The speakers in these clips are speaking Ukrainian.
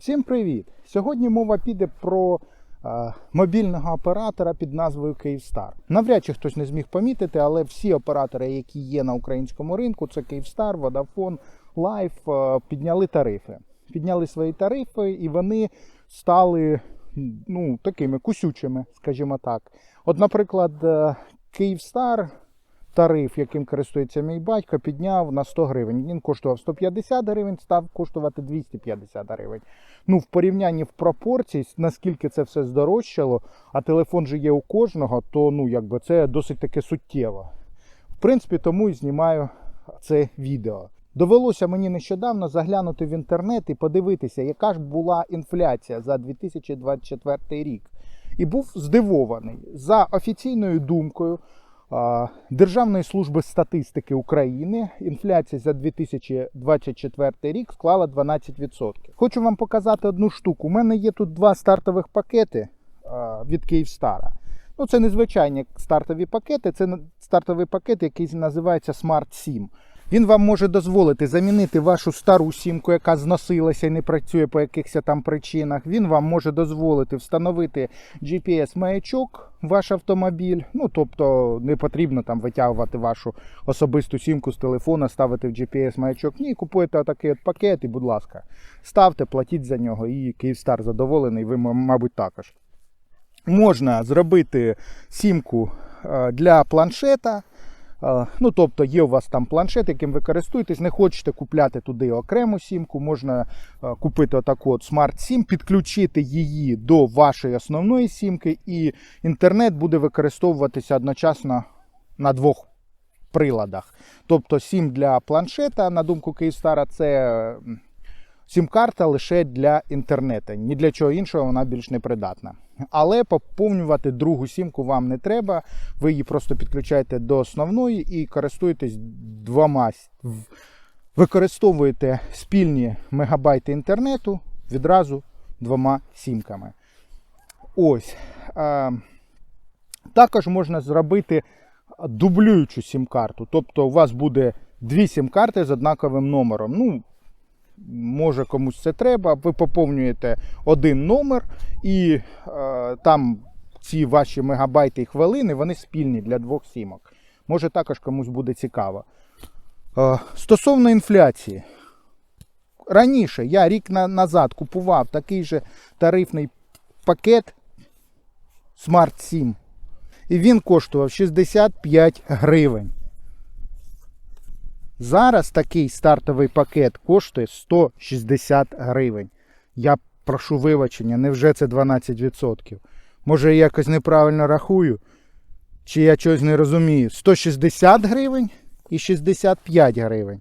Всім привіт! Сьогодні мова піде про е, мобільного оператора під назвою Київстар. Навряд чи хтось не зміг помітити, але всі оператори, які є на українському ринку, це Київстар, Vodafone, Life, е, підняли тарифи. Підняли свої тарифи, і вони стали ну, такими кусючими, скажімо так. От, наприклад, е, Київстар тариф, яким користується мій батько, підняв на 100 гривень. Він коштував 150 гривень, став коштувати 250 гривень. Ну, в порівнянні в пропорції, наскільки це все здорожчало, а телефон же є у кожного, то ну, якби це досить таки суттєво. В принципі, тому і знімаю це відео. Довелося мені нещодавно заглянути в інтернет і подивитися, яка ж була інфляція за 2024 рік. І був здивований за офіційною думкою. Державної служби статистики України інфляція за 2024 рік склала 12%. Хочу вам показати одну штуку. У мене є тут два стартових пакети від Київстара. Ну, це незвичайні стартові пакети, це стартовий пакет, який називається Smart SIM. Він вам може дозволити замінити вашу стару сімку, яка зносилася і не працює по якихось там причинах. Він вам може дозволити встановити GPS-маячок ваш автомобіль. Ну, тобто не потрібно там витягувати вашу особисту сімку з телефона, ставити в GPS-маячок. Ні, купуєте отакий от пакет і, будь ласка, ставте, платіть за нього. І Київстар задоволений, ви, мабуть, також. Можна зробити сімку е, для планшета. Ну, тобто є у вас там планшет, яким ви користуєтесь, не хочете купляти туди окрему сімку, можна е, купити отаку от Smart SIM, підключити її до вашої основної сімки, і інтернет буде використовуватися одночасно на двох приладах. Тобто сім для планшета, на думку Київстара, це сім-карта лише для інтернету. Ні для чого іншого вона більш не придатна. Але поповнювати другу сімку вам не треба. Ви її просто підключаєте до основної і користуєтесь двома. Використовуєте спільні мегабайти інтернету відразу двома сімками. Ось. Також можна зробити дублюючу сім-карту. Тобто у вас буде дві сім-карти з однаковим номером. Ну, може комусь це треба. Ви поповнюєте один номер, і е, там ці ваші мегабайти і хвилини вони спільні для двох сімок. Може також комусь буде цікаво. Е, стосовно інфляції. Раніше я рік на, назад купував такий же тарифний пакет Smart SIM. І він коштував 65 гривень. Зараз такий стартовий пакет коштує 160 гривень. Я прошу вибачення, невже це 12%? Може я якось неправильно рахую? Чи я щось не розумію? 160 гривень і 65 гривень.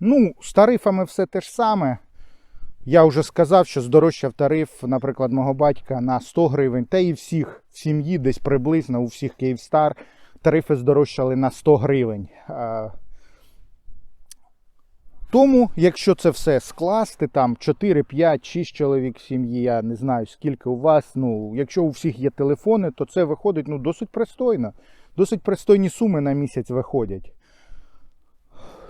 Ну, з тарифами все те ж саме. Я вже сказав, що здорожчав тариф, наприклад, мого батька на 100 гривень, та і всіх в сім'ї десь приблизно у всіх Київстар тарифи здорожчали на 100 гривень. Е, Тому, якщо це все скласти, там 4, 5, 6 чоловік в сім'ї, я не знаю скільки у вас. Ну, якщо у всіх є телефони, то це виходить ну, досить пристойно. Досить пристойні суми на місяць виходять.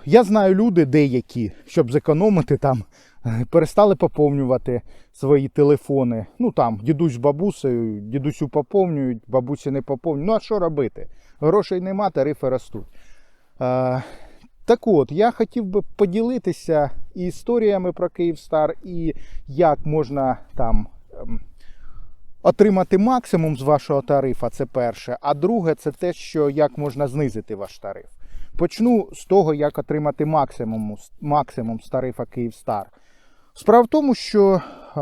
Я знаю люди деякі, щоб зекономити там, перестали поповнювати свої телефони. Ну там дідусь з бабусею, дідусю поповнюють, бабусі не поповнюють. Ну а що робити? Грошей нема, тарифи ростуть. Так от, я хотів би поділитися історіями про Київстар, і як можна там ем, отримати максимум з вашого тарифа, це перше. А друге, це те, що як можна знизити ваш тариф. Почну з того, як отримати максимум, максимум з тарифа Київстар. Справа в тому, що е,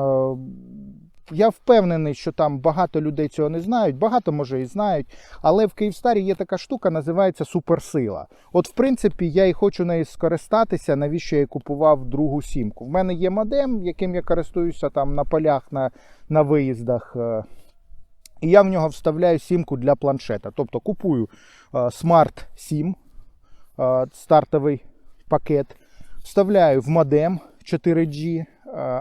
я впевнений, що там багато людей цього не знають, багато може і знають, але в Київстарі є така штука, називається суперсила. От, в принципі, я і хочу нею скористатися, навіщо я купував другу сімку. В мене є модем, яким я користуюся там на полях, на, на виїздах. е, І я в нього вставляю сімку для планшета. Тобто купую е, Smart SIM, е, стартовий пакет, вставляю в модем 4G, е,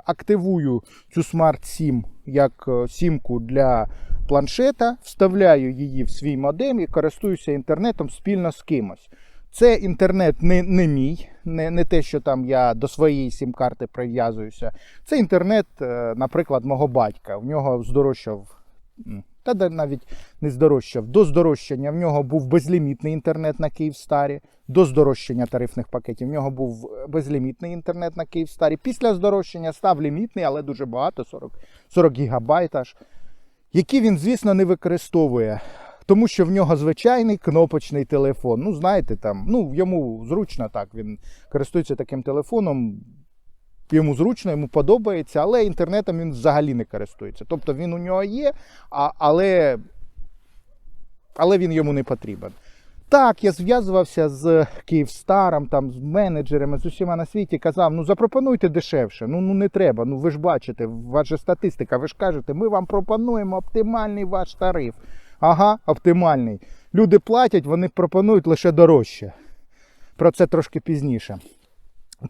активую цю Smart SIM як е, сімку для планшета, вставляю її в свій модем і користуюся інтернетом спільно з кимось. Це інтернет не, не мій, не, не те, що там я до своєї сім-карти прив'язуюся. Це інтернет, е, наприклад, мого батька. В нього здорожчав, та навіть не здорожчав. До здорожчання в нього був безлімітний інтернет на Київстарі. До здорожчання тарифних пакетів в нього був безлімітний інтернет на Київстарі. Після здорожчання став лімітний, але дуже багато 40, 40 гігабайт аж, які він, звісно, не використовує. Тому що в нього звичайний кнопочний телефон. Ну, знаєте, там, ну, йому зручно так. Він користується таким телефоном. Йому зручно, йому подобається, але інтернетом він взагалі не користується. Тобто він у нього є, а, але, але він йому не потрібен. Так, я зв'язувався з Київстаром, там, з менеджерами, з усіма на світі, казав, ну запропонуйте дешевше. Ну, ну не треба. Ну ви ж бачите, же статистика, ви ж кажете, ми вам пропонуємо оптимальний ваш тариф. Ага, оптимальний. Люди платять, вони пропонують лише дорожче. Про це трошки пізніше.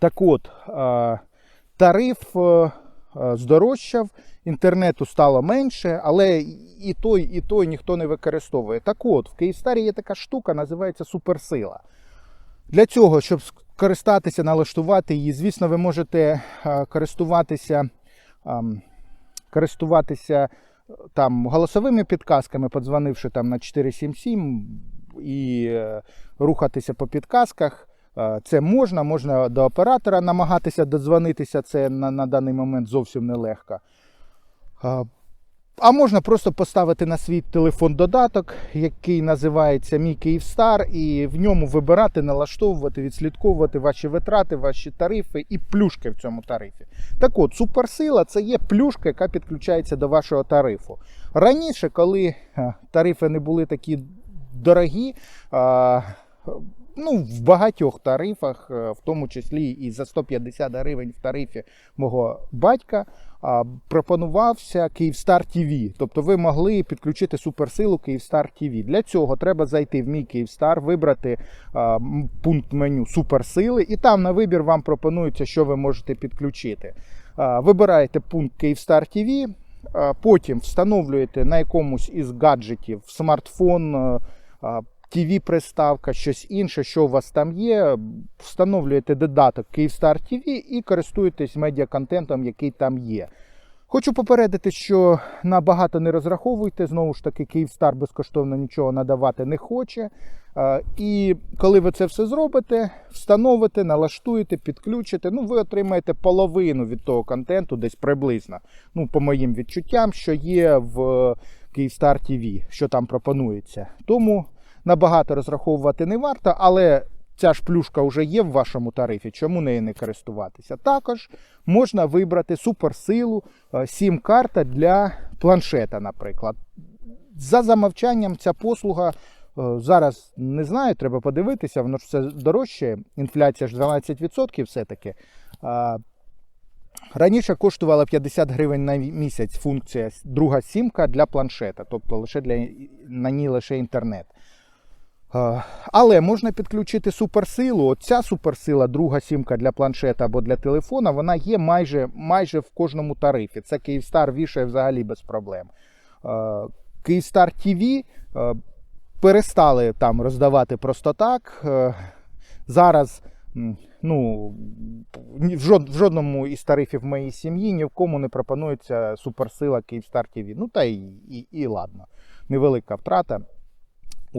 Так от, е, тариф е, е, здорожчав, інтернету стало менше, але і той, і той ніхто не використовує. Так от, в Київстарі є така штука, називається суперсила. Для цього, щоб скористатися, налаштувати її, звісно, ви можете е, користуватися, користуватися там голосовими підказками, подзвонивши там на 477 і рухатися по підказках. Е, Це можна, можна до оператора намагатися додзвонитися. Це на, на даний момент зовсім нелегко. Е, А можна просто поставити на свій телефон додаток, який називається Мій Київстар, і в ньому вибирати, налаштовувати, відслідковувати ваші витрати, ваші тарифи і плюшки в цьому тарифі. Так от, суперсила це є плюшка, яка підключається до вашого тарифу. Раніше, коли е, тарифи не були такі дорогі, ну, в багатьох тарифах, е, в тому числі і за 150 гривень в тарифі мого батька, пропонувався Київстар ТВ. Тобто ви могли підключити суперсилу Київстар ТВ. Для цього треба зайти в мій Київстар, вибрати пункт меню суперсили, і там на вибір вам пропонується, що ви можете підключити. Вибираєте пункт Київстар ТВ, потім встановлюєте на якомусь із гаджетів смартфон. А, а, TV-приставка, щось інше, що у вас там є, встановлюєте додаток Київстар TV і користуєтесь медіаконтентом, який там є. Хочу попередити, що на багато не розраховуйте. Знову ж таки, Київстар безкоштовно нічого надавати не хоче. І коли ви це все зробите, встановите, налаштуєте, підключите, ну ви отримаєте половину від того контенту, десь приблизно. Ну, по моїм відчуттям, що є в Київстар TV, що там пропонується. Тому набагато розраховувати не варто, але ця ж плюшка вже є в вашому тарифі, чому нею не користуватися? Також можна вибрати суперсилу, е, сім-карта для планшета, наприклад. За замовчанням ця послуга. е, Зараз не знаю, треба подивитися, воно ж все дорожче. Інфляція ж 12% все-таки. Раніше коштувала 50 гривень на місяць функція друга сімка для планшета, тобто лише для, на ній лише інтернет. Е, Але можна підключити суперсилу. Оця суперсила, друга сімка для планшета або для телефона, вона є майже, майже в кожному тарифі. Це Київстар вішає взагалі без проблем. Е, Київстар ТВ е, перестали там роздавати просто так. Зараз ну, в жодному із тарифів моєї сім'ї ні в кому не пропонується суперсила Київстар ТВ. Ну та і, і, і ладно. Невелика втрата.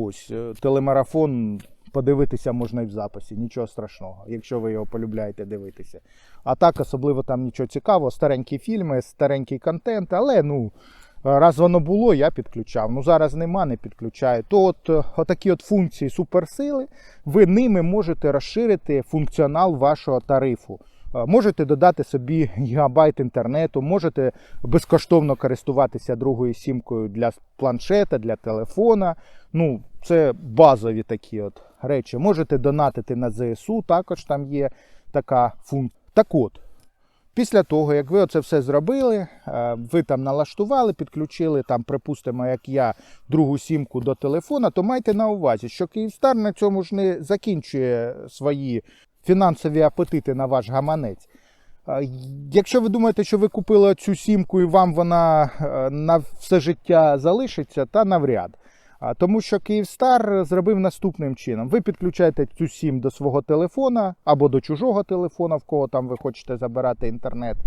Ось, е, телемарафон подивитися можна і в записі, нічого страшного, якщо ви його полюбляєте дивитися. А так, особливо там нічого цікавого, старенькі фільми, старенький контент, але ну. Раз воно було, я підключав. Ну зараз нема, не підключаю. То от е, отакі от функції суперсили, ви ними можете розширити функціонал вашого тарифу. Е, Можете додати собі гігабайт інтернету, можете безкоштовно користуватися другою сімкою для планшета, для телефона. Ну, це базові такі от речі. Можете донатити на ЗСУ, також там є така функція. Так от, після того, як ви оце все зробили, е, ви там налаштували, підключили, там, припустимо, як я, другу сімку до телефона, то майте на увазі, що Київстар на цьому ж не закінчує свої фінансові апетити на ваш гаманець. Е, Якщо ви думаєте, що ви купили цю сімку і вам вона е, на все життя залишиться, та навряд. Тому що Київстар зробив наступним чином: ви підключаєте цю сім до свого телефона або до чужого телефона, в кого там ви хочете забирати інтернет,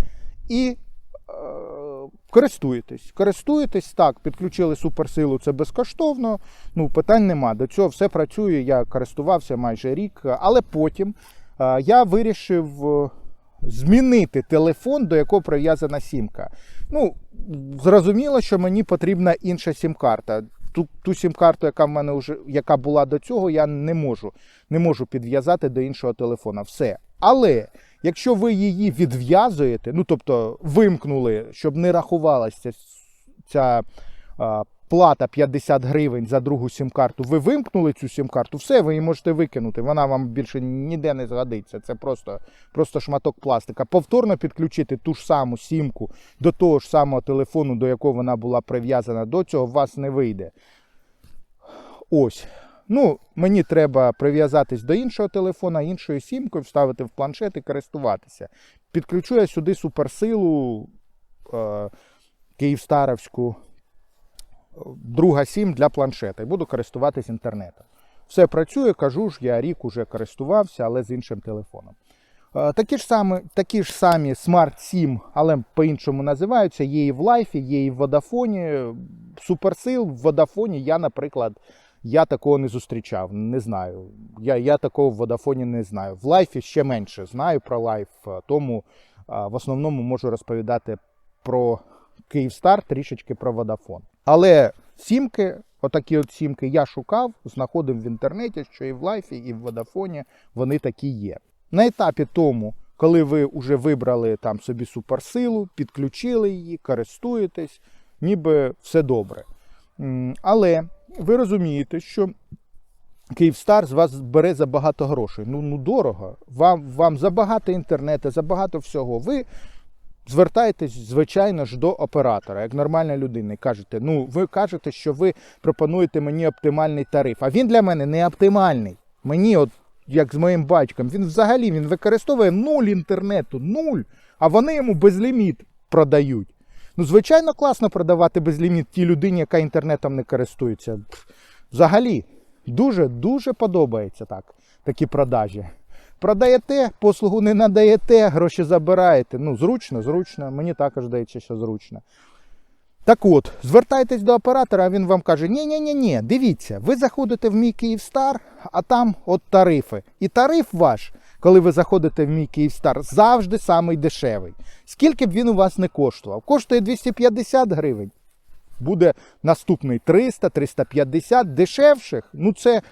і е, користуєтесь. Користуєтесь так, підключили суперсилу, це безкоштовно. Ну, питань нема. До цього все працює. Я користувався майже рік, але потім я вирішив. е, Змінити телефон, до якого прив'язана сімка. Ну, зрозуміло, що мені потрібна інша сім-карта. Ту, ту сім-карту, яка в мене вже яка була до цього, я не можу не можу підв'язати до іншого телефона. Все. Але якщо ви її відв'язуєте, ну тобто вимкнули, щоб не рахувалася ця а, плата 50 гривень за другу сім-карту, ви вимкнули цю сім-карту, все, ви її можете викинути. Вона вам більше ніде не згодиться. Це просто, просто шматок пластика. Повторно підключити ту ж саму сімку до того ж самого телефону, до якого вона була прив'язана до цього, вас не вийде. Ось. Ну, мені треба прив'язатись до іншого телефона, іншою сімкою, вставити в планшет і користуватися. Підключу я сюди суперсилу е, Київстаровську, друга сім для планшета і буду користуватись інтернетом. Все працює, кажу ж, я рік уже користувався, але з іншим телефоном. Е, Такі ж самі, такі ж самі Smart SIM, але по-іншому називаються. Є і в лайфі, є і в Водафоні. Суперсил в Водафоні я, наприклад, я такого не зустрічав. Не знаю. Я, я такого в Водафоні не знаю. В лайфі ще менше знаю про лайф, тому е, в основному можу розповідати про Київстар, трішечки про Водафон. Але сімки, отакі от сімки, я шукав, знаходив в інтернеті, що і в лайфі, і в Водафоні вони такі є. На етапі тому, коли ви вже вибрали там собі суперсилу, підключили її, користуєтесь, ніби все добре. Але ви розумієте, що Київстар з вас бере за багато грошей. Ну, ну дорого. Вам, вам забагато інтернету, забагато всього. Ви звертаєтесь, звичайно ж, до оператора, як нормальна людина, і кажете, ну, ви кажете, що ви пропонуєте мені оптимальний тариф. А він для мене не оптимальний. Мені, от як з моїм батьком, він взагалі він використовує нуль інтернету, нуль, а вони йому безліміт продають. Ну, звичайно, класно продавати безліміт тій людині, яка інтернетом не користується. Взагалі, дуже дуже подобається так, такі продажі. Продаєте, послугу не надаєте, гроші забираєте. Ну, зручно, зручно. Мені також здається, що зручно. Так от, звертайтесь до оператора, а він вам каже: ні ні ні ні дивіться, ви заходите в мій Київстар, а там от тарифи. І тариф ваш, коли ви заходите в мій Київстар, завжди самий дешевий. Скільки б він у вас не коштував? Коштує 250 гривень. Буде наступний 300, 350 дешевших. Ну, це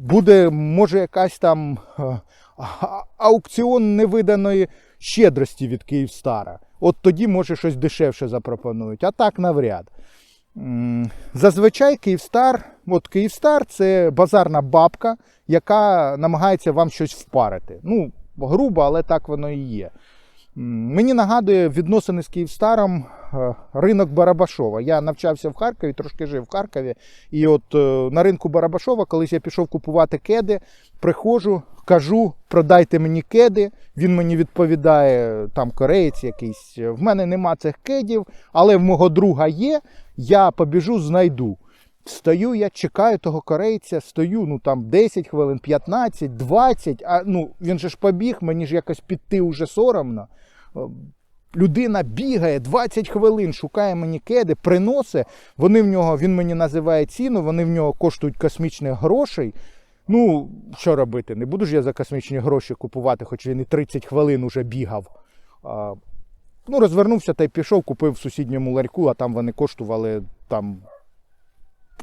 буде, може, якась там е, аукціон невиданої щедрості від Київстара. От тоді, може, щось дешевше запропонують, а так навряд. Зазвичай Київстар, от Київстар це базарна бабка, яка намагається вам щось впарити. Ну, грубо, але так воно і є. Мені нагадує відносини з Київстаром е, ринок Барабашова. Я навчався в Харкові, трошки жив в Харкові. І от е, на ринку Барабашова, колись я пішов купувати кеди, приходжу, кажу, продайте мені кеди. Він мені відповідає, там кореєць якийсь. В мене нема цих кедів, але в мого друга є. Я побіжу, знайду. Стою, я чекаю того корейця, стою, ну там 10 хвилин, 15, 20, а ну він же ж побіг, мені ж якось піти вже соромно. Е, Людина бігає 20 хвилин, шукає мені кеди, приносить. Вони в нього, він мені називає ціну, вони в нього коштують космічних грошей. Ну, що робити? Не буду ж я за космічні гроші купувати, хоч він і 30 хвилин уже бігав. А, ну, розвернувся та й пішов, купив в сусідньому ларьку, а там вони коштували там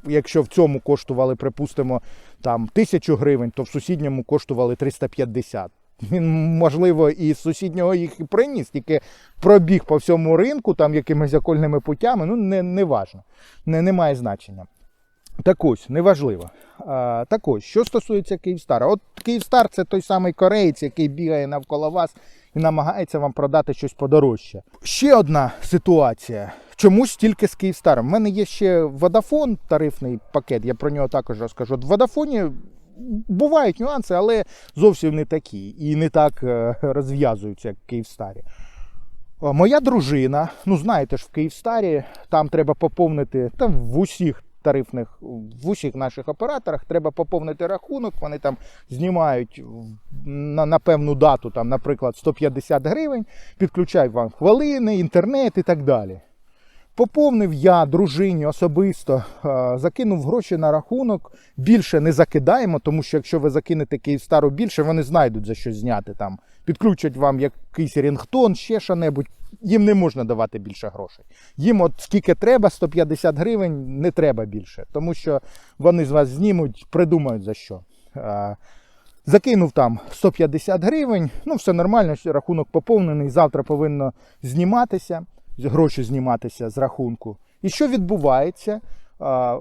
якщо в цьому коштували, припустимо, там тисячу гривень, то в сусідньому коштували 350. Він, можливо, і з сусіднього їх і приніс, тільки пробіг по всьому ринку, там якимись окольними путями, ну не, не важно, не, не має значення. Так ось, неважливо. А, так ось, що стосується Київстара. От Київстар це той самий кореєць, який бігає навколо вас і намагається вам продати щось подорожче. Ще одна ситуація. Чомусь тільки з Київстаром. У мене є ще Vodafone тарифний пакет, я про нього також розкажу. В Vodafone бувають нюанси, але зовсім не такі і не так е, розв'язуються, як в Київстарі. Моя дружина, ну знаєте ж, в Київстарі там треба поповнити, там в усіх тарифних в усіх наших операторах. Треба поповнити рахунок. Вони там знімають на, на певну дату, там, наприклад, 150 гривень, підключають вам хвилини, інтернет і так далі. Поповнив я дружині особисто, е, закинув гроші на рахунок. Більше не закидаємо, тому що якщо ви закинете Київстару більше, вони знайдуть за що зняти там. Підключать вам якийсь рінгтон, ще що-небудь. Їм не можна давати більше грошей. Їм от скільки треба, 150 гривень, не треба більше, тому що вони з вас знімуть, придумають за що. Е, Закинув там 150 гривень, ну все нормально, рахунок поповнений. Завтра повинно зніматися, гроші зніматися з рахунку. І що відбувається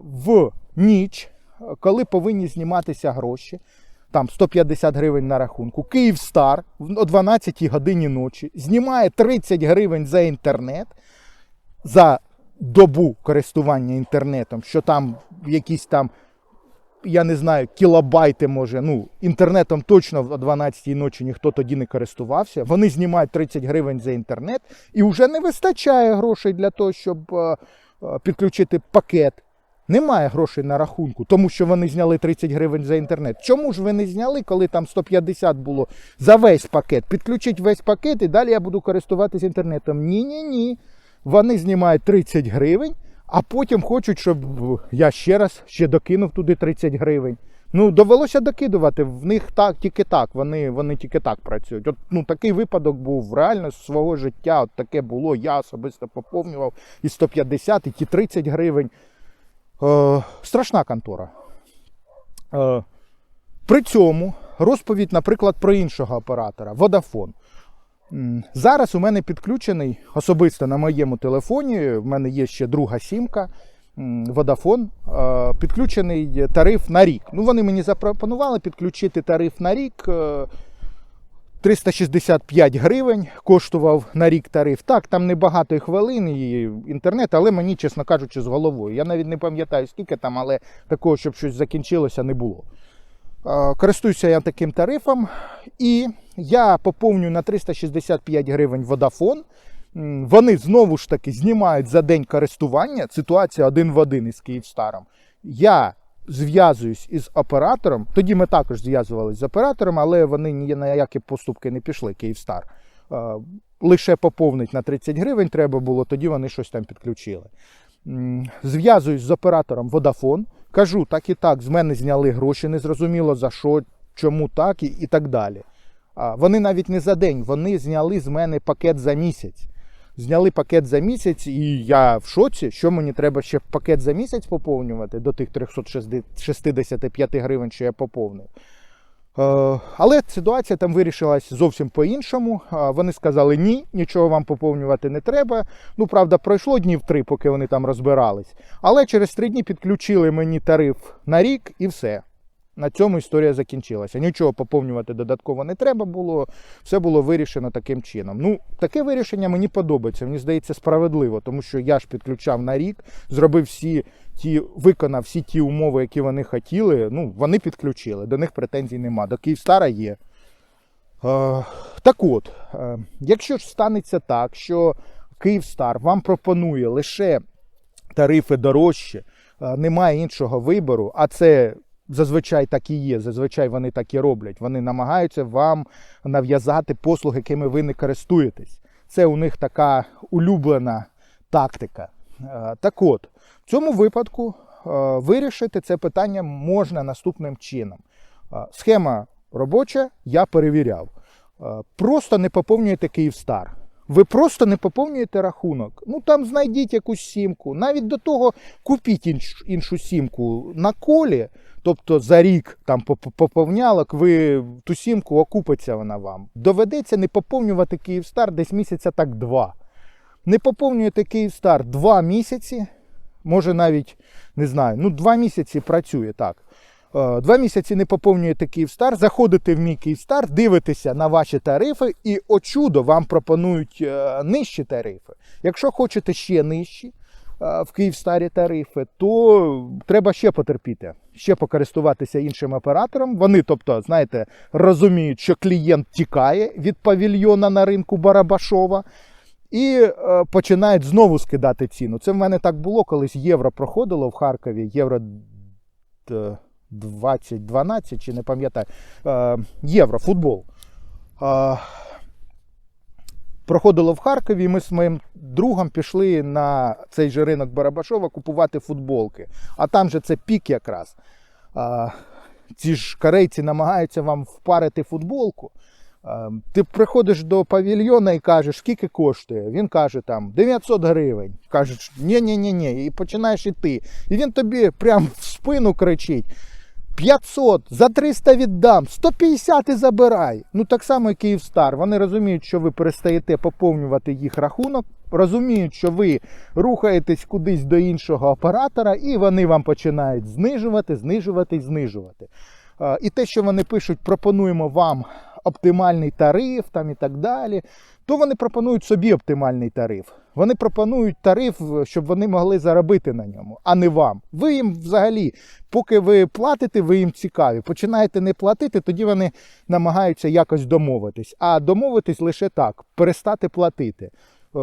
в ніч, коли повинні зніматися гроші, там 150 гривень на рахунку, Київстар о 12 годині ночі знімає 30 гривень за інтернет за добу користування інтернетом, що там якісь там я не знаю, кілобайти може. Ну, інтернетом точно о 12-й ночі ніхто тоді не користувався. Вони знімають 30 гривень за інтернет, і вже не вистачає грошей для того, щоб е, е, підключити пакет. Немає грошей на рахунку, тому що вони зняли 30 гривень за інтернет. Чому ж ви не зняли, коли там 150 було за весь пакет? Підключіть весь пакет і далі я буду користуватися інтернетом. Ні, ні, ні. Вони знімають 30 гривень, а потім хочуть, щоб я ще раз ще докинув туди 30 гривень. Ну, довелося докидувати. В них так, тільки так. Вони, вони тільки так працюють. От ну такий випадок був реально з свого життя. От таке було. Я особисто поповнював і 150, і ті 30 гривень. Е, страшна контора. Е, при цьому розповідь, наприклад, про іншого оператора Vodafone. Зараз у мене підключений особисто на моєму телефоні. В мене є ще друга сімка. Vodafone, е, підключений тариф на рік. Ну, вони мені запропонували підключити тариф на рік. е, 365 гривень коштував на рік тариф. Так, там небагато хвилин і інтернет, але мені, чесно кажучи, з головою. Я навіть не пам'ятаю, скільки там, але такого, щоб щось закінчилося, не було. Е, Користуюся я таким тарифом, і я поповнюю на 365 гривень. М, Вони знову ж таки знімають за день користування. Ситуація один в один із Київстаром. Я зв'язуюсь із оператором. Тоді ми також зв'язувалися з оператором, але вони ні на які поступки не пішли, Київстар. Е, Лише поповнить на 30 гривень треба було, тоді вони щось там підключили. Зв'язуюсь з оператором Vodafone, кажу, так і так, з мене зняли гроші, незрозуміло за що, чому так і, і так далі. А, Вони навіть не за день, вони зняли з мене пакет за місяць. Зняли пакет за місяць, і я в шоці, що мені треба ще пакет за місяць поповнювати до тих 365 гривень, що я поповнив. Е, Але ситуація там вирішилась зовсім по-іншому. Е, Вони сказали, ні, нічого вам поповнювати не треба. Ну, правда, пройшло днів три, поки вони там розбирались. Але через три дні підключили мені тариф на рік і все. На цьому історія закінчилася. Нічого поповнювати додатково не треба було. Все було вирішено таким чином. Ну, таке вирішення мені подобається. Мені здається, справедливо, тому що я ж підключав на рік, зробив всі ті, виконав всі ті умови, які вони хотіли. Ну, вони підключили. До них претензій нема. До Київстара є. Е, так от, е, якщо ж станеться так, що Київстар вам пропонує лише тарифи дорожче, е, немає іншого вибору, а це зазвичай так і є. Зазвичай вони так і роблять. Вони намагаються вам нав'язати послуги, якими ви не користуєтесь. Це у них така улюблена тактика. Так от, в цьому випадку е, вирішити це питання можна наступним чином. Е, Схема робоча, я перевіряв. Е, Просто не поповнюєте Київстар. Ви просто не поповнюєте рахунок. Ну там знайдіть якусь сімку. Навіть до того купіть інш- іншу сімку на колі. Тобто за рік там поповнялок, ви ту сімку окупиться вона вам. Доведеться не поповнювати Київстар десь місяця так два. Не поповнюєте Київстар два місяці, може навіть не знаю, ну два місяці працює так. Е, Два місяці не поповнюєте Київстар, заходите в мій Київстар, дивитеся на ваші тарифи, і о чудо вам пропонують е, нижчі тарифи. Якщо хочете ще нижчі е, в Київстарі тарифи, то треба ще потерпіти, ще покористуватися іншим оператором. Вони, тобто, знаєте, розуміють, що клієнт тікає від павільйона на ринку Барабашова. І е, починають знову скидати ціну. Це в мене так було, колись євро проходило в Харкові, євро д- 2012, чи не пам'ятаю. Е, євро, футбол. Е, проходило в Харкові, і ми з моїм другом пішли на цей же ринок Барабашова купувати футболки. А там же це пік якраз. Ці ж корейці намагаються вам впарити футболку. А, ти приходиш до павільйона і кажеш, скільки коштує. Він каже там 900 гривень. Кажеш, ні-ні-ні, і починаєш іти. І він тобі прям в спину кричить. 500, за 300 віддам, 150 і забирай. Ну так само і Київстар. Вони розуміють, що ви перестаєте поповнювати їх рахунок, розуміють, що ви рухаєтесь кудись до іншого оператора, і вони вам починають знижувати, знижувати і знижувати. Е, І те, що вони пишуть, пропонуємо вам оптимальний тариф там і так далі, то вони пропонують собі оптимальний тариф. Вони пропонують тариф, щоб вони могли заробити на ньому, а не вам. Ви їм взагалі, поки ви платите, ви їм цікаві. Починаєте не платити, тоді вони намагаються якось домовитись. А домовитись лише так: перестати платити. Е,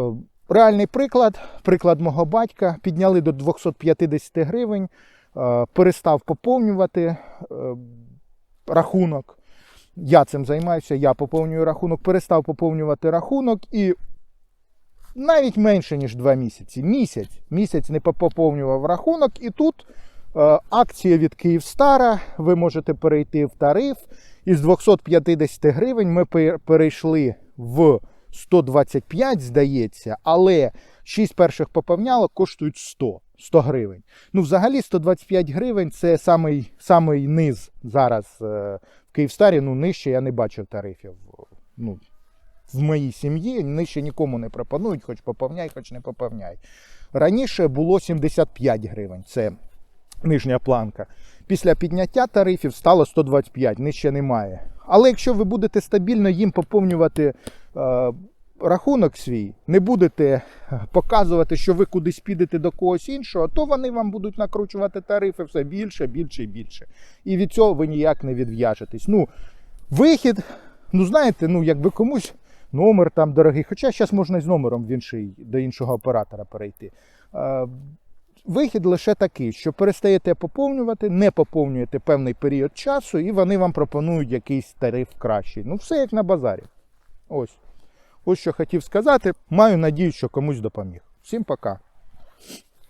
Реальний приклад, приклад мого батька, підняли до 250 гривень, е, перестав поповнювати е, рахунок. Я цим займаюся, я поповнюю рахунок, перестав поповнювати рахунок і навіть менше, ніж два місяці. Місяць. Місяць не поповнював рахунок, і тут е, акція від Київстара. Ви можете перейти в тариф. Із 250 гривень ми перейшли в 125, здається, але 6 перших поповнялок коштують 100, 100 гривень. Ну, взагалі, 125 гривень це самий, самий низ зараз е, Київстарі. Ну, нижче я не бачив тарифів. Ну, в моїй сім'ї нижче нікому не пропонують, хоч поповняй, хоч не поповняй. Раніше було 75 гривень. Це нижня планка. Після підняття тарифів стало 125, нижче немає. Але якщо ви будете стабільно їм поповнювати е, рахунок свій, не будете показувати, що ви кудись підете до когось іншого, то вони вам будуть накручувати тарифи все більше, більше і більше. І від цього ви ніяк не відв'яжетесь. Ну, вихід, ну знаєте, ну якби комусь номер там дорогий, хоча зараз можна і з номером в інший, до іншого оператора перейти. Е, Вихід лише такий, що перестаєте поповнювати, не поповнюєте певний період часу, і вони вам пропонують якийсь тариф кращий. Ну, все як на базарі. Ось. Ось що хотів сказати. Маю надію, що комусь допоміг. Всім пока.